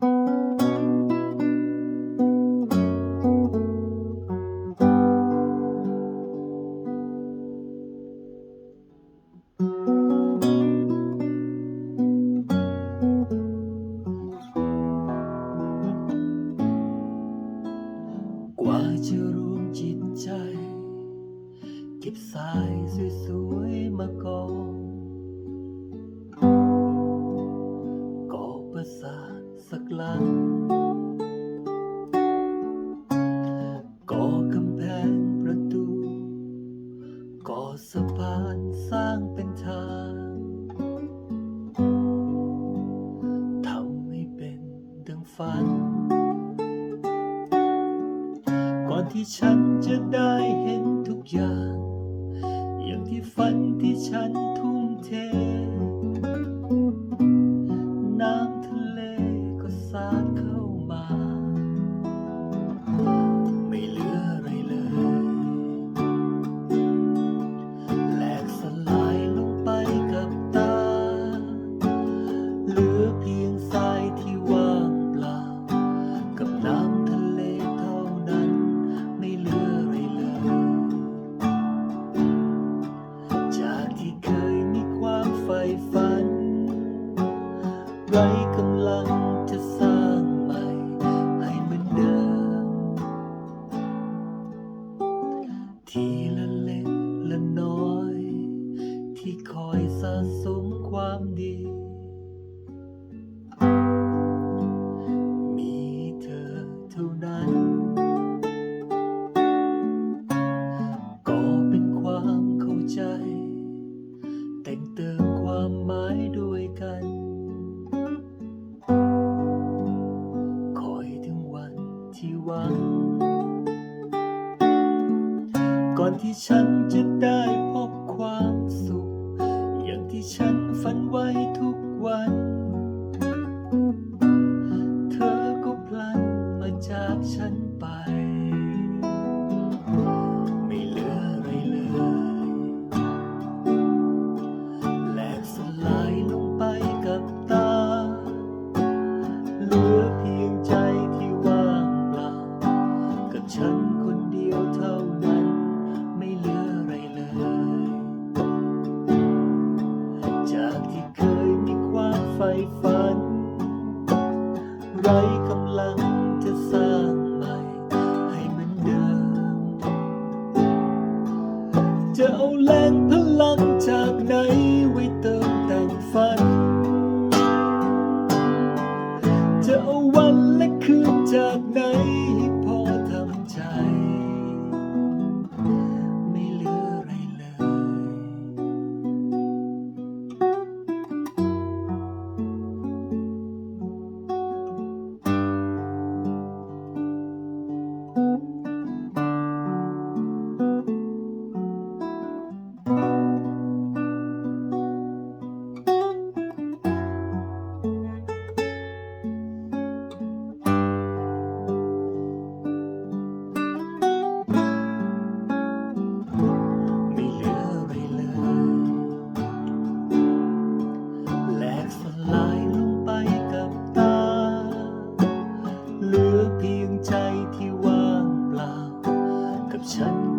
กว่าจะรวมจิตใจ เก็บสายสวยๆมากองก่อประสาท สักหลังก่อกำแพงประตูก่อสะพานสร้างเป็นทางทำให้เป็นดังฝัน ก่อนที่ฉันจะได้เห็นทุกอย่าง อย่างที่ฝันที่ฉันทุ่มเท อยสะสมความดี มีเธอเท่านั้น ก็เป็นความเข้าใจ แต่งเติมความหมายด้วยกัน คอยถึงวันที่หวัง ก่อนที่ฉันจะได้ จากฉันไป ไม่เหลืออะไรเลยแหลกสลายลงไปกับตา เหลือเพียงใจที่ว่างเปล่า กับฉันคนเดียวเท่านั้น ไม่เหลืออะไรเลย จากที่เคยมีความใฝ่ฝัน ไร้กำลัง touch.